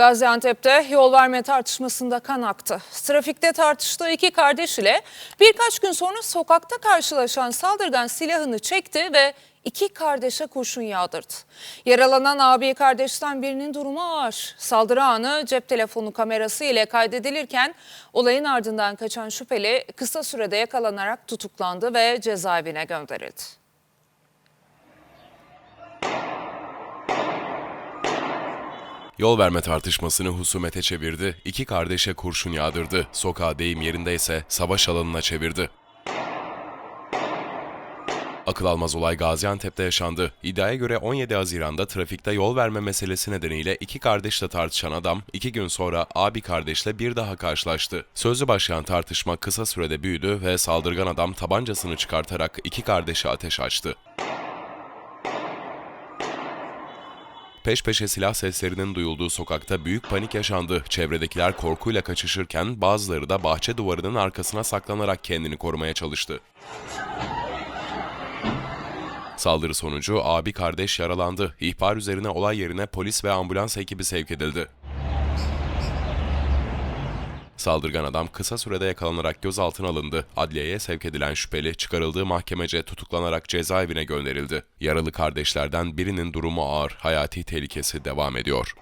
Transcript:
Gaziantep'te yol verme tartışmasında kan aktı. Trafikte tartıştığı iki kardeş ile birkaç gün sonra sokakta karşılaşan saldırgan silahını çekti ve iki kardeşe kurşun yağdırdı. Yaralanan abi kardeşten birinin durumu ağır. Saldırı anı cep telefonu kamerası ile kaydedilirken olayın ardından kaçan şüpheli kısa sürede yakalanarak tutuklandı ve cezaevine gönderildi. Yol verme tartışmasını husumete çevirdi, iki kardeşe kurşun yağdırdı, sokağa deyim yerindeyse savaş alanına çevirdi. Akıl almaz olay Gaziantep'te yaşandı. İddiaya göre 17 Haziran'da trafikte yol verme meselesi nedeniyle iki kardeşle tartışan adam iki gün sonra abi kardeşle bir daha karşılaştı. Sözlü başlayan tartışma kısa sürede büyüdü ve saldırgan adam tabancasını çıkartarak iki kardeşe ateş açtı. Peş peşe silah seslerinin duyulduğu sokakta büyük panik yaşandı. Çevredekiler korkuyla kaçışırken bazıları da bahçe duvarının arkasına saklanarak kendini korumaya çalıştı. Saldırı sonucu abi kardeş yaralandı. İhbar üzerine olay yerine polis ve ambulans ekibi sevk edildi. Saldırgan adam kısa sürede yakalanarak gözaltına alındı. Adliyeye sevk edilen şüpheli çıkarıldığı mahkemece tutuklanarak cezaevine gönderildi. Yaralı kardeşlerden birinin durumu ağır, hayati tehlikesi devam ediyor.